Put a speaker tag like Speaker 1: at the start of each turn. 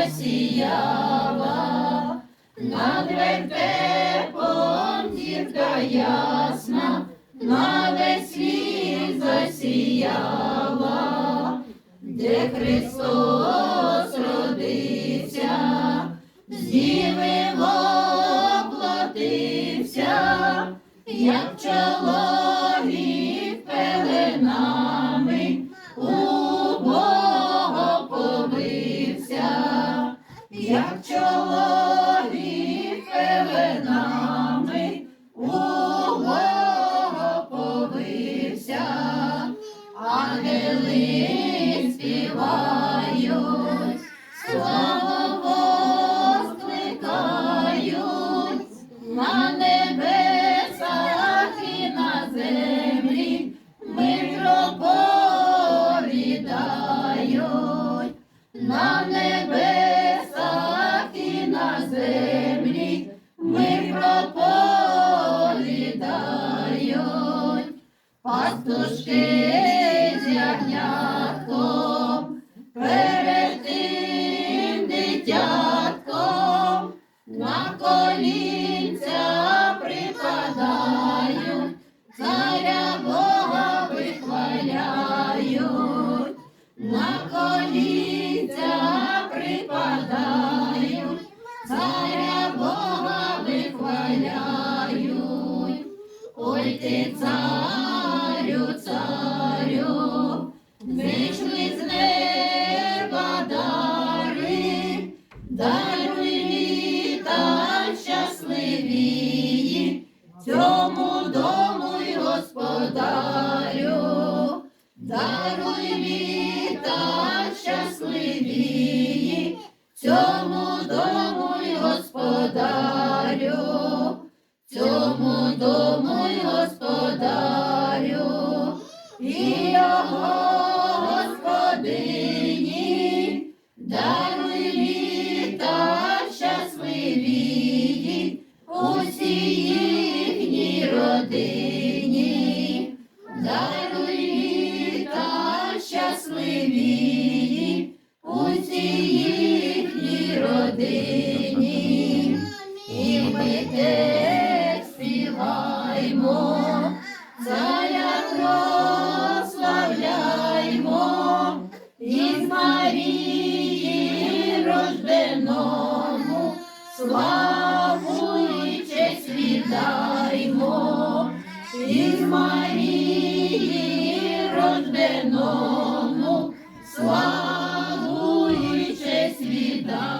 Speaker 1: засіяла, над вертепом зірка ясна, на весь світ засіяла, де Христос родився, з діви воплотився, як чоловік ангели співають, славу воскликають, на небесах і на землі. Мир проповідають, на небесах і на землі. Мир проповідають, пастушки з ягнятком перед тим дитятком на колінця припадають, царя Бога вихваляють, на колінця припадають, царя Бога вихваляють. Ой ти царю, даруй літа щасливії, цьому дому й господарю, даруй літа щасливії, цьому дому й господарю, цьому дому й господарю, їхній родині, даруй літа щасливії, усій їхній родині. І ми те співаймо, царя прославляймо, із Марії рожденому, славу і віддаймо, із Марії рожденому, славу і честь віддаймо.